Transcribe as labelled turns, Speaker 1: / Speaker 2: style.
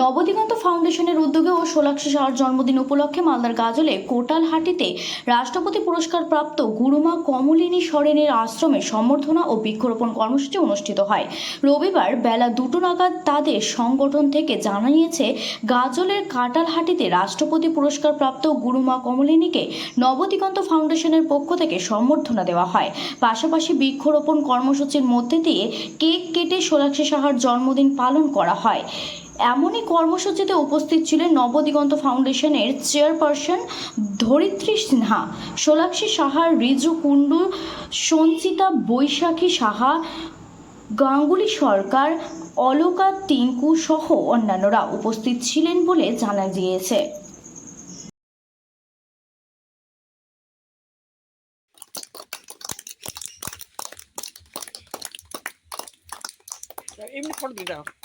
Speaker 1: নবদিগন্ত ফাউন্ডেশনের উদ্যোগে ও সোলাক্ষী সাহার জন্মদিন উপলক্ষে মালদার গাজলে কোটালহাটিতে রাষ্ট্রপতি পুরস্কার প্রাপ্ত গুরুমা কমলিনী সরেনের আশ্রমে সম্বর্ধনা ও বৃক্ষরোপণ কর্মসূচি অনুষ্ঠিত হয়। রবিবার বেলা দুটো নাগাদ তাদের সংগঠন থেকে জানিয়েছে, গাজলের কাটালহাটিতে রাষ্ট্রপতি পুরস্কার প্রাপ্ত গুরুমা কমলিনীকে নবদিগন্ত ফাউন্ডেশনের পক্ষ থেকে সম্বর্ধনা দেওয়া হয়। পাশাপাশি বৃক্ষরোপণ কর্মসূচির মধ্যে দিয়ে কেক কেটে সোলাক্ষী সাহার জন্মদিন পালন করা হয়। এমনই কর্মসূচিতে উপস্থিত ছিলেন নবদিগন্ত ফাউন্ডেশনের চেয়ারপারসন ধরিত্রী সিনহা, সোলাক্ষী সাহার রিজু কুণ্ডু, সঞ্চিতা বৈশাখী সাহা, গাঙ্গুলি সরকার, অলোকা টিঙ্কু সহ অন্যান্যরা উপস্থিত ছিলেন বলে জানা গিয়েছে।
Speaker 2: এমনি ফটো দিতে হবে